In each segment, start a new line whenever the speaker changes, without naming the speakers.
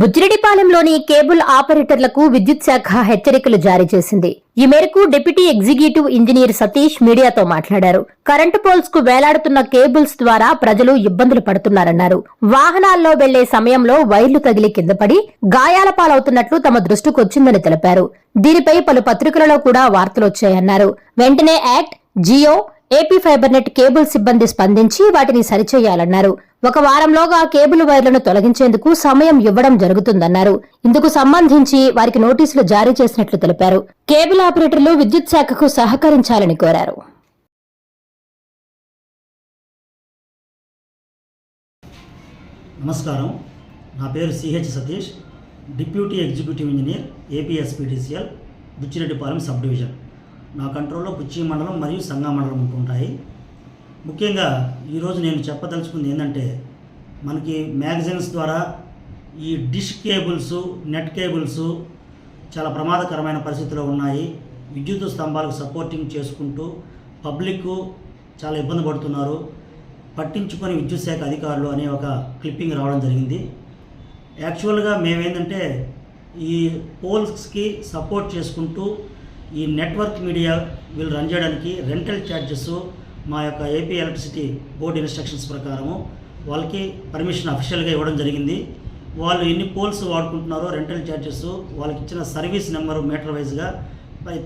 బుజ్జిరెడ్డిపాలెంలోని cable ఆపరేటర్లకు విద్యుత్ శాఖ హెచ్చరికలు జారీ చేసింది. ఈ మేరకు డిప్యూటీ ఎగ్జిక్యూటివ్ ఇంజనీర్ సతీష్ మీడియాతో మాట్లాడారు. కరెంటు పోల్స్కు వేలాడుతున్న కేబుల్స్ ద్వారా ప్రజలు ఇబ్బందులు పడుతున్నారన్నారు. వాహనాల్లో వెళ్ళే సమయంలో వైర్లు తగిలి కింద పడి గాయాల పాలవుతున్నట్లు తమ దృష్టికొచ్చిందని తెలిపారు. దీనిపై పలు పత్రికలలో కూడా వార్తలొచ్చాయన్నారు వెంటనే ACT Jio AP fibre net cable సిబ్బంది స్పందించి వాటిని సరిచేయాలన్నారు. ఒక వారంలోగా కేబుల్ వైర్లను తొలగించేందుకు సమయం ఇవ్వడం జరుగుతుందన్నారు. ఇందుకు సంబంధించి వారికి నోటీసులు జారీ చేసినట్లు తెలిపారు. కేబుల్ ఆపరేటర్లు విద్యుత్ శాఖకు సహకరించాలని కోరారు.
నమస్కారం. నా పేరు CH Satish deputy executive engineer APSPTCL Buchireddypalem sub division. నా కంట్రోల్లో బుచ్చి మండలం మరియు సంగా మండలం ఉంటుంటాయి. ముఖ్యంగా ఈరోజు నేను చెప్పదలుచుకుంది ఏంటంటే మనకి మ్యాగజైన్స్ ద్వారా ఈ డిష్ కేబుల్స్ నెట్ కేబుల్స్ చాలా ప్రమాదకరమైన పరిస్థితిలో ఉన్నాయి. విద్యుత్ స్తంభాలకు సపోర్టింగ్ చేసుకుంటూ పబ్లిక్ చాలా ఇబ్బంది పడుతున్నారు. పట్టించుకొని విద్యుత్ శాఖ అధికారులు అనే ఒక క్లిప్పింగ్ రావడం జరిగింది. యాక్చువల్గా మేమేంటంటే ఈ పోల్స్కి సపోర్ట్ చేసుకుంటూ ఈ నెట్వర్క్ మీడియా వీళ్ళు రన్ చేయడానికి రెంటల్ ఛార్జెస్ మా యొక్క ఏపీ ఎలక్ట్రిసిటీ బోర్డు ఇన్స్ట్రక్షన్స్ ప్రకారము వాళ్ళకి పర్మిషన్ అఫీషియల్గా ఇవ్వడం జరిగింది. వాళ్ళు ఎన్ని పోల్స్ వాడుకుంటున్నారో రెంటల్ ఛార్జెస్ వాళ్ళకి ఇచ్చిన సర్వీస్ నెంబర్ మీటర్ వైజ్గా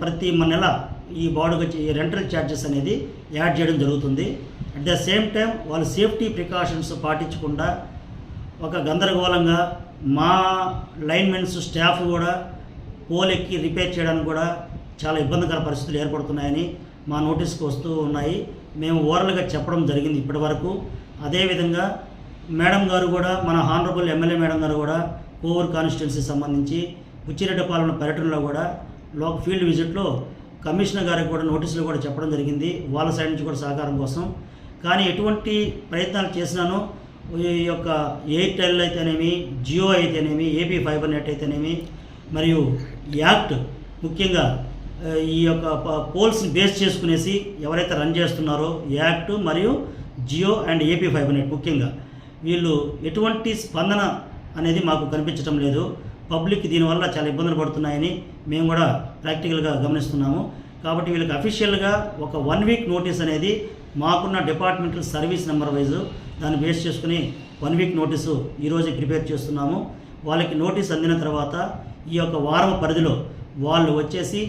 ప్రతి నెల ఈ బాడుగ ఈ రెంటల్ ఛార్జెస్ అనేది యాడ్ చేయడం జరుగుతుంది. అట్ ద సేమ్ టైం వాళ్ళు సేఫ్టీ ప్రికాషన్స్ పాటించకుండా ఒక గందరగోళంగా మా లైన్మెన్స్ స్టాఫ్ కూడా పోల్ ఎక్కి రిపేర్ చేయడానికి కూడా చాలా ఇబ్బందికర పరిస్థితులు ఏర్పడుతున్నాయని మా నోటీస్కి వస్తూ ఉన్నాయి. మేము ఓరల్గా చెప్పడం జరిగింది ఇప్పటివరకు అదేవిధంగా మేడం గారు కూడా మన హానరబుల్ ఎమ్మెల్యే మేడం గారు కూడా కోవూర్ కాన్స్టిట్యున్సీ సంబంధించి బుచ్చిరెడ్డిపాలెం పర్యటనలో కూడా లోక ఫీల్డ్ విజిట్లో కమిషనర్ గారికి కూడా నోటీసులు కూడా చెప్పడం జరిగింది. వాళ్ళ సైడ్ నుంచి కూడా సహకారం కోసం. కానీ ఎటువంటి ప్రయత్నాలు చేసినాను ఈ యొక్క ఎయిర్టెల్ అయితేనేమి జియో అయితేనేమి ఏపీ ఫైబర్ నెట్ అయితేనేమి మరియు యాక్ట్ ముఖ్యంగా ఈ యొక్క ప- పోల్స్ని బేస్ చేసుకునేసి ఎవరైతే రన్ చేస్తున్నారో యాక్ట్ మరియు Jio and AP fibre net ముఖ్యంగా వీళ్ళు ఎటువంటి స్పందన అనేది మాకు కనిపించడం లేదు. పబ్లిక్ దీనివల్ల చాలా ఇబ్బందులు పడుతున్నాయని మేము కూడా ప్రాక్టికల్గా గమనిస్తున్నాము. కాబట్టి వీళ్ళకి అఫీషియల్గా ఒక వన్ వీక్ నోటీస్ అనేది మాకున్న డిపార్ట్మెంటల్ సర్వీస్ నెంబర్ వైజ్ దాన్ని బేస్ చేసుకుని వన్ వీక్ నోటీసు ఈరోజు ప్రిపేర్ చేస్తున్నాము. వాళ్ళకి నోటీస్ అందిన తర్వాత ఈ యొక్క వారం పరిధిలో వాళ్ళు వచ్చేసి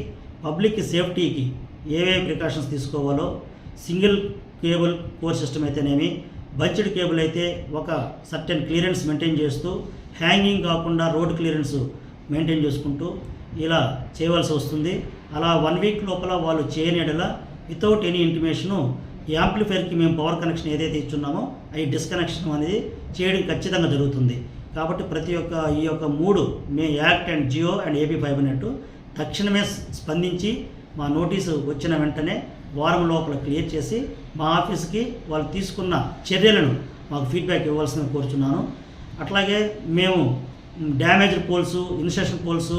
పబ్లిక్ సేఫ్టీకి ఏవే ప్రికాషన్స్ తీసుకోవాలో సింగిల్ కేబుల్ కోర్ సిస్టమ్ అయితేనేమి బంచెడ్ కేబుల్ అయితే ఒక సర్టెన్ క్లియరెన్స్ మెయింటైన్ చేస్తూ హ్యాంగింగ్ కాకుండా రోడ్ క్లియరెన్స్ మెయింటైన్ చేసుకుంటూ ఇలా చేయవలసి వస్తుంది. అలా వన్ వీక్ లోపల వాళ్ళు చేయనేడలా వితౌట్ ఎనీ ఇంటిమేషను యాంప్లిఫైర్కి మేము పవర్ కనెక్షన్ ఏదైతే ఇచ్చున్నామో అవి డిస్కనెక్షన్ అనేది చేయడం ఖచ్చితంగా జరుగుతుంది. కాబట్టి ప్రతి ఒక్క ఈ యొక్క మూడు May ACT and Jio and AP fibre net తక్షణమే స్పందించి మా నోటీసు వచ్చిన వెంటనే వారం లోపల క్లియర్ చేసి మా ఆఫీస్కి వాళ్ళు తీసుకున్న చర్యలను మాకు ఫీడ్బ్యాక్ ఇవ్వాల్సిన కోరుచున్నాను. అట్లాగే మేము డ్యామేజ్ పోల్స్ ఇన్స్టేషన్ పోల్స్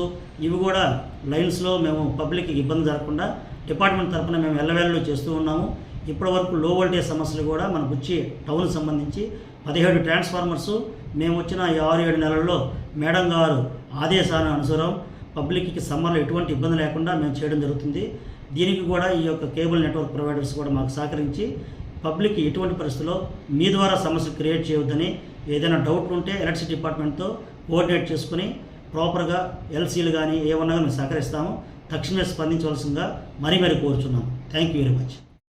ఇవి కూడా లైన్స్లో మేము పబ్లిక్కి ఇబ్బంది జరగకుండా డిపార్ట్మెంట్ తరఫున మేము ఎల్లవేళలో చేస్తూ ఉన్నాము. ఇప్పటివరకు లో వోల్టేజ్ సమస్యలు కూడా మన బుచ్చి టౌన్ సంబంధించి పదిహేడు ట్రాన్స్ఫార్మర్స్ మేము వచ్చిన ఈ ఆరు ఏడు నెలల్లో మేడం గారు ఆదేశాన్ని అనుసరం. పబ్లిక్కి సమ్మర్లో ఎటువంటి ఇబ్బంది లేకుండా మేము చేయడం జరుగుతుంది. దీనికి కూడా ఈ యొక్క కేబుల్ నెట్వర్క్ ప్రొవైడర్స్ కూడా మాకు సహకరించి పబ్లిక్ ఎటువంటి పరిస్థితుల్లో మీ ద్వారా సమస్యలు క్రియేట్ చేయొద్దని ఏదైనా డౌట్ ఉంటే ఎలక్ట్రిసిటీ డిపార్ట్మెంట్తో కోఆర్డినేట్ చేసుకుని ప్రాపర్గా ఎల్సీలు కానీ ఏమన్నా మేము సహకరిస్తాము. తక్షణమే స్పందించవలసిందిగా మరీ మరీ కోరుచున్నాము. Thank you very much